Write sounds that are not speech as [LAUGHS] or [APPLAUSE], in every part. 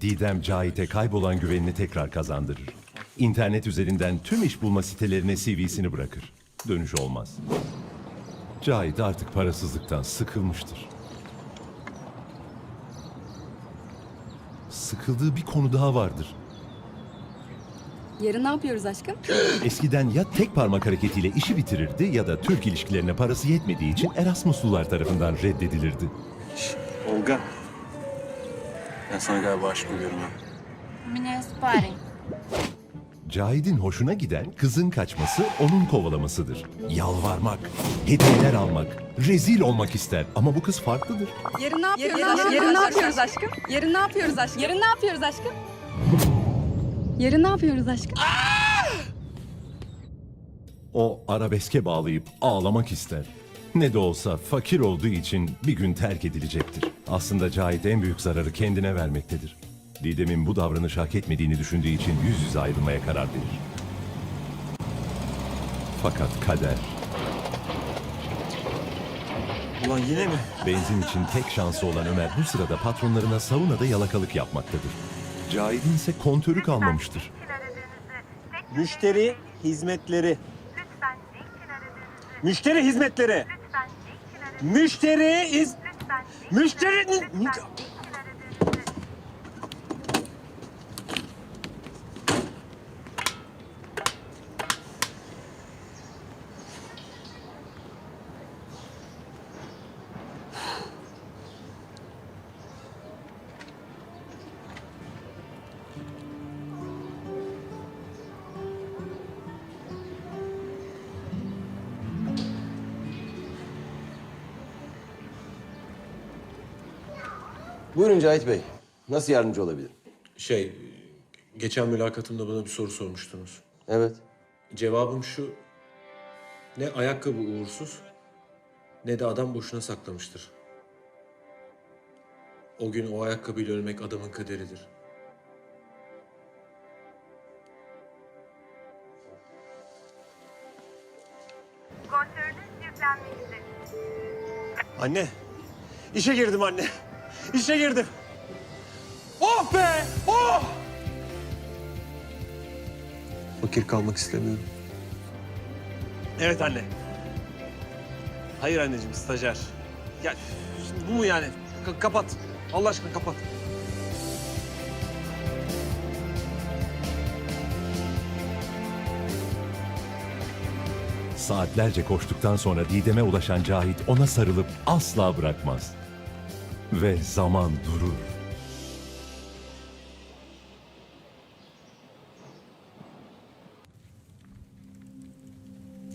Didem Cahit'e kaybolan güvenini tekrar kazandırır. İnternet üzerinden tüm iş bulma sitelerine CV'sini bırakır. Dönüş olmaz. Cahit artık parasızlıktan sıkılmıştır. Sıkıldığı bir konu daha vardır. Yarın ne yapıyoruz aşkım? [GASPS] Eskiden ya tek parmak hareketiyle işi bitirirdi ya da Türk ilişkilerine parası yetmediği için Erasmuslular tarafından reddedilirdi. Olga. Ben sana galiba aşık oluyorum ha. Cahit'in hoşuna giden kızın kaçması onun kovalamasıdır. Yalvarmak, hediyeler almak, rezil olmak ister ama bu kız farklıdır. Yarın ne yapıyoruz? Yarın, yarın, yarın ne yapıyoruz aşkım? Yarın ne yapıyoruz aşkım? Yarın ne yapıyoruz aşkım? Yarın ne yapıyoruz aşkım? O arabeske bağlayıp ağlamak ister. Ne de olsa fakir olduğu için bir gün terk edilecektir. Aslında Cahit en büyük zararı kendine vermektedir. Didem'in bu davranışı hak etmediğini düşündüğü için yüz yüze ayrılmaya karar verir. Fakat kader, Ulan yine mi? benzin için tek şansı olan Ömer bu sırada patronlarına saunada yalakalık yapmaktadır. Cahit'in ise kontörü kalmamıştır. Müşteri hizmetleri. Müşteri hizmetleri. Müşteri iz... Müşteri... Buyurun Cahit Bey. Nasıl yardımcı olabilirim? Şey, geçen mülakatımda bana bir soru sormuştunuz. Evet. Cevabım şu, ne ayakkabı uğursuz, ne de adam boşuna saklamıştır. O gün o ayakkabıyla ölmek adamın kaderidir. Kontörünüz yüklenmiştir. Anne. İşe girdim anne. İşe girdim. Oh be! Oh! Fakir kalmak istemiyorum. Evet anne. Hayır anneciğim stajyer. Ya şimdi bu mu yani? Ka- kapat. Allah aşkına kapat. Saatlerce koştuktan sonra Didem'e ulaşan Cahit ona sarılıp asla bırakmaz. Ve zaman durur.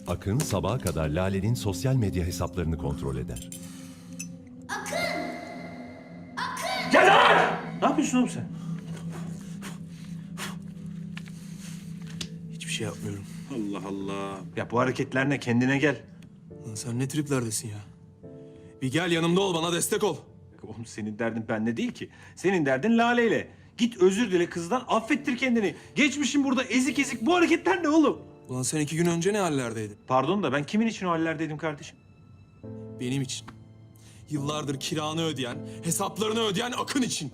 Akın sabaha kadar Lale'nin sosyal medya hesaplarını kontrol eder. Ne yapıyorsun oğlum sen? Hiçbir şey yapmıyorum. Allah Allah. Ya bu hareketler ne? Kendine gel. Lan sen ne triplerdesin ya? Bir gel yanımda ol bana destek ol. Oğlum senin derdin benle değil ki. Senin derdin Lale'yle. Git özür dile kızdan, affettir kendini. Geçmişin burada ezik ezik. Bu hareketler ne oğlum? Ulan sen iki gün önce ne hallerdeydin? Pardon da ben kimin için o hallerdeydim kardeşim? Benim için. Yıllardır kiranı ödeyen, hesaplarını ödeyen Akın için.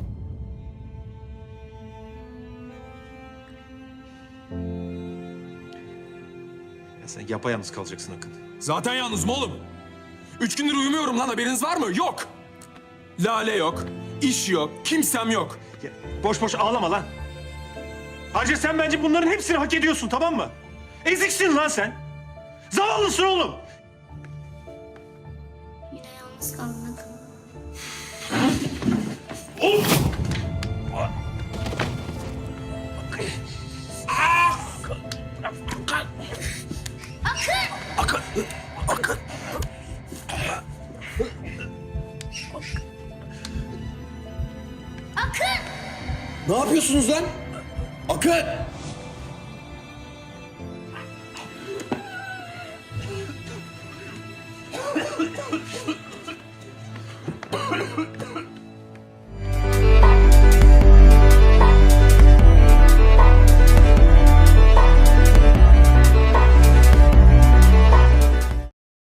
Ya sen yapayalnız kalacaksın Akın. Zaten yalnızım oğlum. Üç gündür uyumuyorum lan haberiniz var mı? Yok. Lale yok, iş yok, kimsem yok. Ya, boş boş ağlama lan. Ayrıca sen bence bunların hepsini hak ediyorsun tamam mı? Eziksin lan sen. Zavallısın oğlum. Yine yalnız kaldın Akın! Ne yapıyorsunuz lan? Akın! [LAUGHS]